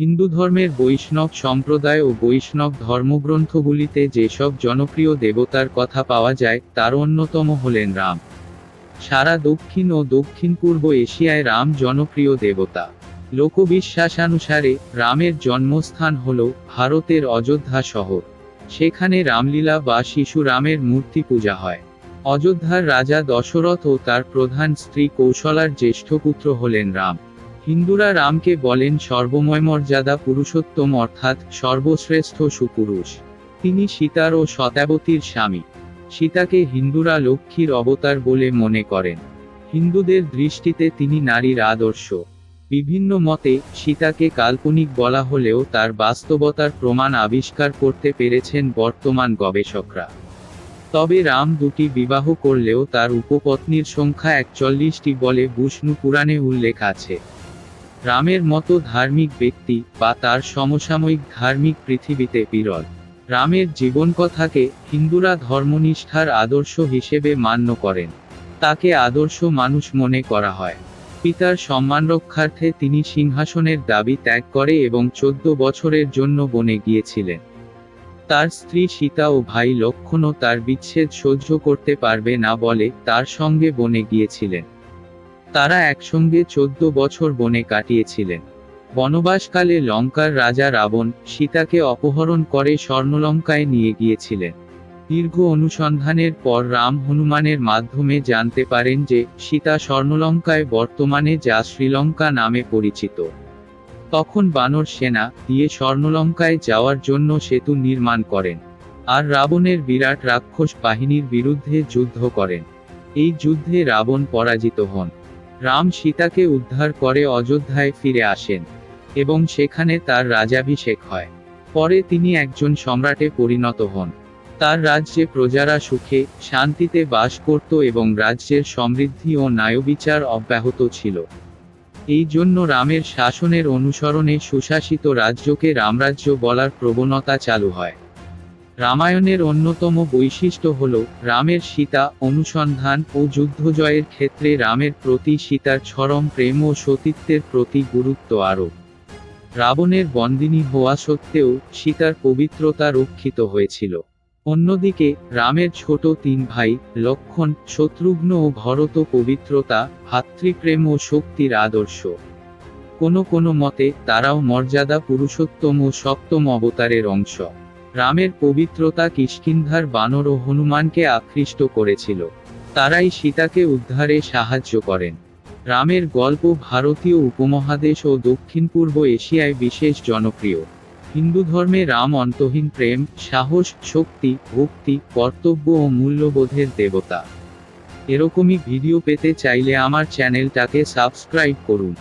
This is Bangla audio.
হিন্দু ধর্মের বৈষ্ণব সম্প্রদায় ও বৈষ্ণব ধর্মগ্রন্থগুলিতে যেসব জনপ্রিয় দেবতার কথা পাওয়া যায়, তার অন্যতম হলেন রাম। সারা দক্ষিণ ও দক্ষিণ পূর্ব এশিয়ায় রাম জনপ্রিয় দেবতা। লোকবিশ্বাসানুসারে, রামের জন্মস্থান হল ভারতের অযোধ্যা শহর। সেখানে রামলীলা বা শিশু রামের মূর্তি পূজা হয়। অযোধ্যার রাজা দশরথ ও তার প্রধান স্ত্রী কৌশলার জ্যেষ্ঠ পুত্র হলেন রাম। হিন্দুরা রামকে বলেন সর্বময় মর্যাদা পুরুষোত্তম অর্থাৎ সর্বশ্রেষ্ঠ সুপুরুষ। তিনি সীতার ও শতাবতীর স্বামী। সীতাকে হিন্দুরা লক্ষ্মীর অবতার বলে মনে করেন। হিন্দুদের দৃষ্টিতে তিনি নারীর আদর্শ। বিভিন্ন মতে, সীতাকে কাল্পনিক বলা হলেও তার বাস্তবতার প্রমাণ আবিষ্কার করতে পেরেছেন বর্তমান গবেষকরা। তবে রাম দুটি বিবাহ করলেও তার উপপত্নীর সংখ্যা একচল্লিশটি বলে বিষ্ণু পুরাণে উল্লেখ আছে। রামের মতো ধার্মিক ব্যক্তি বা তার সমসাময়িক ধার্মিক পৃথিবীতে বিরল। রামের জীবনকথাকে হিন্দুরা ধর্মনিষ্ঠার আদর্শ হিসেবে মান্য করেন। তাকে আদর্শ মানুষ মনে করা হয়। পিতার সম্মান রক্ষার্থে তিনি সিংহাসনের দাবি ত্যাগ করে এবং চোদ্দ বছরের জন্য বনে গিয়েছিলেন। তার স্ত্রী সীতা ও ভাই লক্ষণও তার বিচ্ছেদ সহ্য করতে পারবে না বলে তার সঙ্গে বনে গিয়েছিলেন। তারা একসঙ্গে চোদ্দ বছর বনে কাটিয়েছিলেন। বনবাসকালে লঙ্কার রাজা রাবণ সীতাকে অপহরণ করে স্বর্ণলঙ্কায় নিয়ে গিয়েছিলেন। দীর্ঘ অনুসন্ধানের পর রাম হনুমানের মাধ্যমে জানতে পারেন যে সীতা স্বর্ণলঙ্কায় বর্তমানে যা শ্রীলঙ্কা নামে পরিচিত। তখন বানর সেনা দিয়ে স্বর্ণলঙ্কায় যাওয়ার জন্য সেতু নির্মাণ করেন আর রাবণের বিরাট রাক্ষস বাহিনীর বিরুদ্ধে যুদ্ধ করেন। এই যুদ্ধে রাবণ পরাজিত হন। রাম সীতাকে উদ্ধার করে অযোধ্যায় ফিরে আসেন, এবং সেখানে তার রাজাভিষেক হয়। পরে তিনি একজন সম্রাটে পরিণত হন। তার রাজ্যে প্রজারা সুখে, শান্তিতে বাস করত এবং রাজ্যের সমৃদ্ধি ও ন্যায়বিচার অব্যাহত ছিল। এই জন্য রামের শাসনের অনুসরণে সুশাসিত রাজ্যকে রামরাজ্য বলার প্রবণতা চালু হয়। রামায়ণের অন্যতম বৈশিষ্ট্য হল রামের সীতা, অনুসন্ধান ও যুদ্ধজয়ের ক্ষেত্রে রামের প্রতি সীতার চরম প্রেম ও সতীত্বের প্রতি গুরুত্ব আরোপ। রাবণের বন্দিনী হওয়া সত্ত্বেও সীতার পবিত্রতা রক্ষিত হয়েছিল। অন্যদিকে, রামের ছোট তিন ভাই, লক্ষণ, শত্রুঘ্ন ও ভরত পবিত্রতা, ভাতৃপ্রেম ও শক্তির আদর্শ। কোনো কোনো মতে, তারাও মর্যাদা পুরুষোত্তম ও সপ্তম অবতারের অংশ। রামের পবিত্রতা কিষ্কিন্ধার বানর ও হনুমানকে আকৃষ্ট করেছিল। তারাই সীতাকে উদ্ধারে সাহায্য করেন। রামের গল্প ভারতীয় উপমহাদেশ ও দক্ষিণ পূর্ব এশিয়ায় বিশেষ জনপ্রিয়। হিন্দু ধর্মে রাম অন্তহীন প্রেম, সাহস, শক্তি, ভক্তি, কর্তব্য ও মূল্যবোধের দেবতা। এরকমই ভিডিও পেতে চাইলে আমার চ্যানেলটাকে সাবস্ক্রাইব করুন।